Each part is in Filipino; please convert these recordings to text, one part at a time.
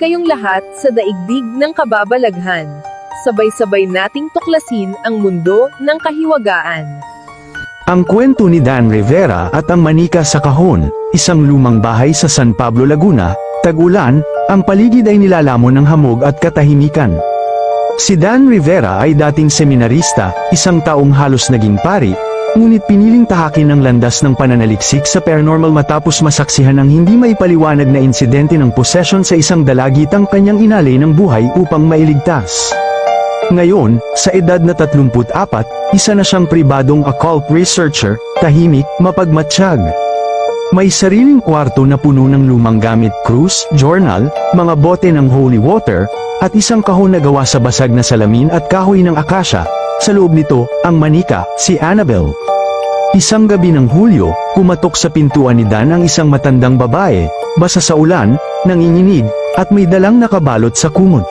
kayong lahat sa daigdig ng kababalaghan. Sabay-sabay nating tuklasin ang mundo ng kahiwagaan. Ang kwento ni Dan Rivera at ang manika sa kahon, isang lumang bahay sa San Pablo, Laguna, tag-ulan, ang paligid ay nilalamon ng hamog at katahimikan. Si Dan Rivera ay dating seminarista, isang taong halos naging pari, ngunit piniling tahakin ng landas ng pananaliksik sa paranormal matapos masaksihan ang hindi maipaliwanag na insidente ng possession sa isang dalagitang kanyang inalay ng buhay upang mailigtas. Ngayon, sa edad na 34, isa na siyang pribadong occult researcher, tahimik, mapagmatsyag. May sariling kwarto na puno ng lumang gamit cruise, journal, mga bote ng holy water, at isang kahon na gawa sa basag na salamin at kahoy ng akasya. Sa loob nito, ang manika, si Annabelle. Isang gabi ng Hulyo, kumatok sa pintuan ni Dan ang isang matandang babae, basa sa ulan, nanginginig, at may dalang nakabalot sa kumot.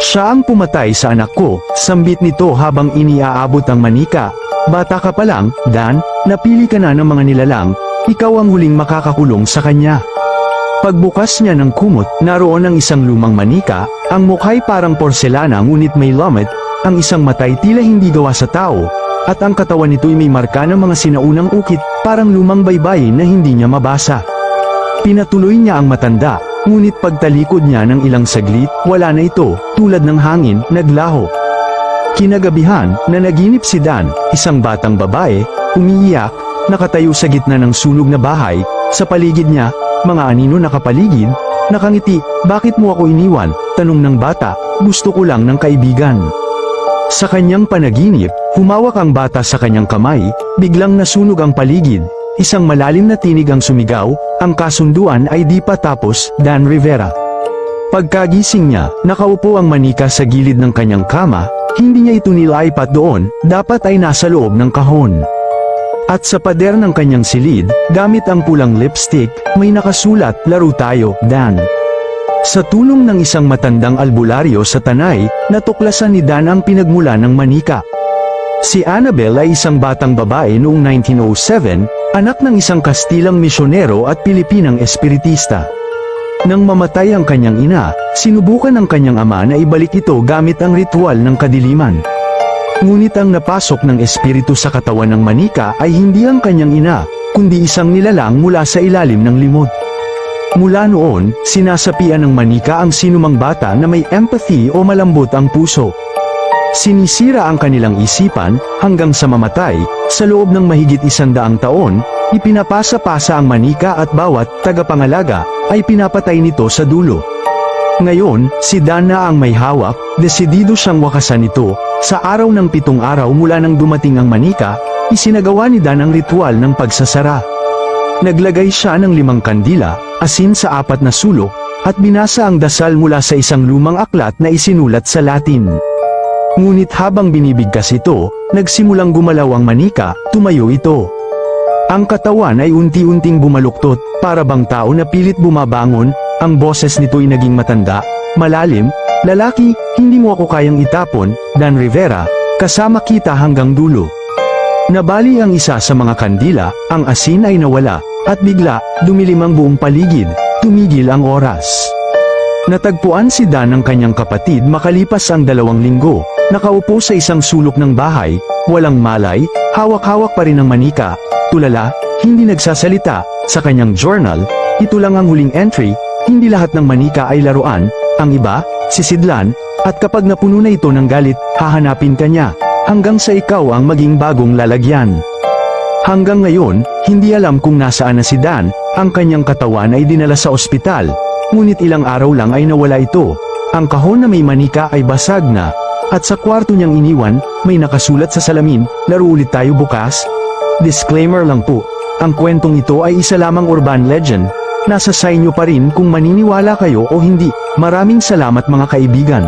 Siya ang pumatay sa anak ko, sambit nito habang iniaabot ang manika. Bata ka pa lang, Dan, napili ka na ng mga nilalang, ikaw ang huling makakakulong sa kanya. Pagbukas niya ng kumot, naroon ang isang lumang manika, ang mukha'y parang porselana ngunit may lamet, ang isang matay tila hindi gawa sa tao, at ang katawan nito'y may marka ng mga sinaunang ukit, parang lumang baybayin na hindi niya mabasa. Pinatuloy niya ang matanda, ngunit pagtalikod niya ng ilang saglit, wala na ito, tulad ng hangin, naglaho. Kinagabihan, na naginip si Dan, isang batang babae, umiiyak, nakatayo sa gitna ng sunog na bahay, sa paligid niya, mga anino nakapaligid, nakangiti, bakit mo ako iniwan, tanong ng bata, gusto ko lang ng kaibigan. Sa kanyang panaginip, humawak ang bata sa kanyang kamay, biglang nasunog ang paligid, isang malalim na tinig ang sumigaw, ang kasunduan ay di pa tapos, Dan Rivera. Pagkagising niya, nakaupo ang manika sa gilid ng kanyang kama, hindi niya ito nilaipat doon, dapat ay nasa loob ng kahon. At sa pader ng kanyang silid, gamit ang pulang lipstick, may nakasulat, laro tayo, Dan. Sa tulong ng isang matandang albularyo sa tanay, natuklasan ni Dan ang pinagmula ng manika. Si Annabel ay isang batang babae noong 1907, anak ng isang Kastilang misyonero at Pilipinang espiritista. Nang mamatay ang kanyang ina, sinubukan ng kanyang ama na ibalik ito gamit ang ritual ng kadiliman. Ngunit ang napasok ng espiritu sa katawan ng manika ay hindi ang kanyang ina, kundi isang nilalang mula sa ilalim ng limot. Mula noon, sinasapian ng manika ang sinumang bata na may empathy o malambot ang puso. Sinisira ang kanilang isipan, hanggang sa mamatay, sa loob ng mahigit isandaang taon, ipinapasa-pasa ang manika at bawat tagapangalaga, ay pinapatay nito sa dulo. Ngayon, si Dana ang may hawak, desidido siyang wakasan ito, sa araw ng pitong araw mula nang dumating ang manika, isinagawa ni Dan ang ritual ng pagsasara. Naglagay siya ng limang kandila, asin sa apat na sulok, at binasa ang dasal mula sa isang lumang aklat na isinulat sa Latin. Ngunit habang binibigkas ito, nagsimulang gumalaw ang manika, tumayo ito. Ang katawan ay unti-unting bumaluktot, para bang tao na pilit bumabangon, ang boses nito'y naging matanda, malalim, lalaki, hindi mo ako kayang itapon, Dan Rivera, kasama kita hanggang dulo. Nabali ang isa sa mga kandila, ang asin ay nawala, at bigla, dumilim ang buong paligid, tumigil ang oras. Natagpuan si Dan ng kanyang kapatid makalipas ang dalawang linggo, nakaupo sa isang sulok ng bahay, walang malay, hawak-hawak pa rin ang manika, tulala, hindi nagsasalita, sa kanyang journal, ito lang ang huling entry, hindi lahat ng manika ay laruan, ang iba, sisidlan, at kapag napuno na ito ng galit, hahanapin ka niya, hanggang sa ikaw ang maging bagong lalagyan. Hanggang ngayon, hindi alam kung nasaan na si Dan, ang kanyang katawan ay dinala sa ospital, ngunit ilang araw lang ay nawala ito. Ang kahon na may manika ay basag na, at sa kwarto niyang iniwan, may nakasulat sa salamin, laro ulit tayo bukas. Disclaimer lang po, ang kwentong ito ay isa lamang urban legend, nasa sa inyo pa rin kung maniniwala kayo o hindi. Maraming salamat mga kaibigan.